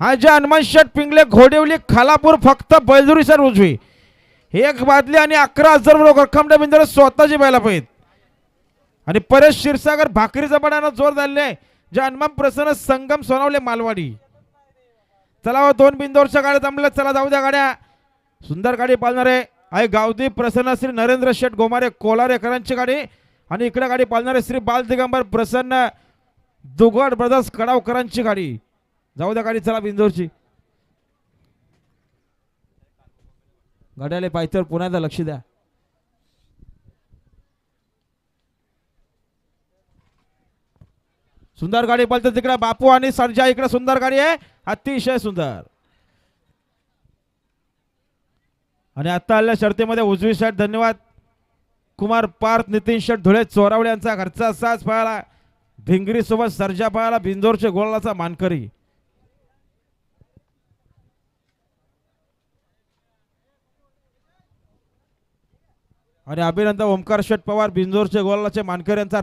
हा जे हनुमान शेठ पिंगले घोडेवली खालापूर फक्त बैलजुरी सर उजवी. एक बादली आणि अकरा हजार लोक रक्कम बिंदर स्वतःची बैला पाहिजेत आणि परेश क्षीरसागर भाकरीचा बनानं जोर झाले जे हनुमान प्रसन्न संगम सोनावले मालवाडी. चला व दोन बिंदोरच्या गाड्या जमल्या चला जाऊ द्या गाड्या. सुंदर गाडी पालणारे. आहे गावदी प्रसन्न श्री नरेंद्र शेठ गोमारे कोलारेकरांची गाडी. आणि इकडे गाडी पालणारे श्री बाल दिगंबर प्रसन्न दुगड ब्रदर्स कडावकरांची गाडी. जाऊ द्या गाडी चला बिंदोरची गाड्याला पाहिजे पुन्हा एकदा लक्ष द्या. सुंदर गाडी पळते तिकडे बापू आणि सरजा इकडे सुंदर गाडी आहे. अतिशय सुंदर. आणि आता आलेल्या शर्तीमध्ये उजवी शर्ट धन्यवाद. कुमार पार्थ नितीन शेठ धुळे चोरावळे यांचा घरचा साज पळाला भिंगरी सोबत सरजा पळाला बिंदोरचे गोळाचा मानकरी. आणि अभिनंदन ओमकार शेठ पवार बिंजोरचे गोलाचे मानकर यांचा